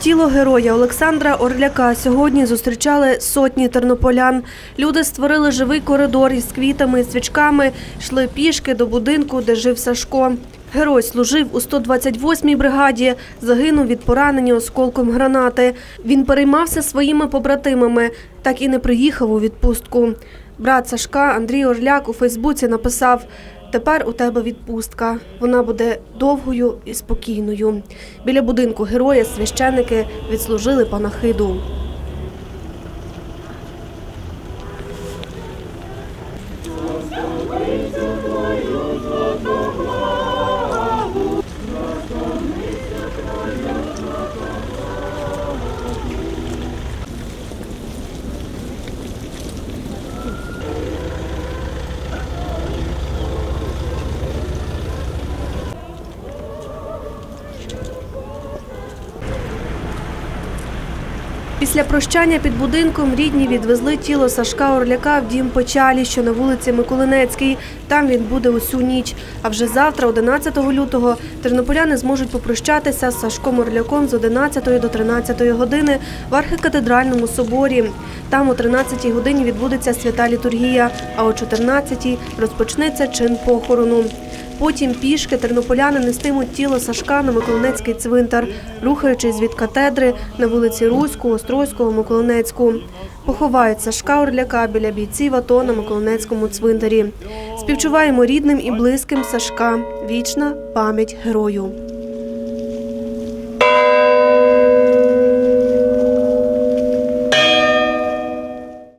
Тіло героя Олександра Орляка сьогодні зустрічали сотні тернополян. Люди створили живий коридор із квітами і свічками, йшли пішки до будинку, де жив Сашко. Герой служив у 128-й бригаді, загинув від поранення осколком гранати. Він переймався своїми побратимами, так і не приїхав у відпустку. Брат Сашка Андрій Орляк у Фейсбуці написав: Тепер у тебе відпустка. Вона буде довгою і спокійною. Біля будинку героя священники відслужили панахиду. Після прощання під будинком рідні відвезли тіло Сашка Орляка в дім Печалі, що на вулиці Миколинецькій. Там він буде усю ніч. А вже завтра, 11 лютого, тернополяни зможуть попрощатися з Сашком Орляком з 11 до 13 години в архікатедральному соборі. Там о 13 годині відбудеться свята літургія, а о 14 розпочнеться чин похорону. Потім пішки тернополяни нестимуть тіло Сашка на Миколинецький цвинтар, рухаючись від катедри на вулиці Руську, Острозького, Миколинецьку. Поховають Сашка Орляка біля бійців АТО на Миколинецькому цвинтарі. Співчуваємо рідним і близьким Сашка. Вічна пам'ять герою.